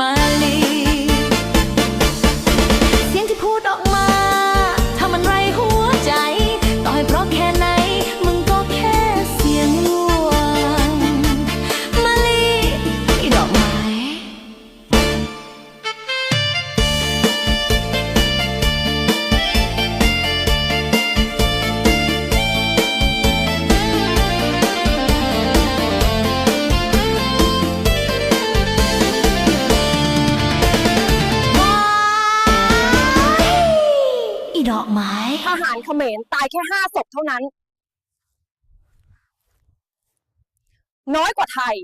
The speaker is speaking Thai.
my. ีดอกไม้ทหารเขมรตายแค่ห้าศพเท่านั้น น้อยกว่าไทย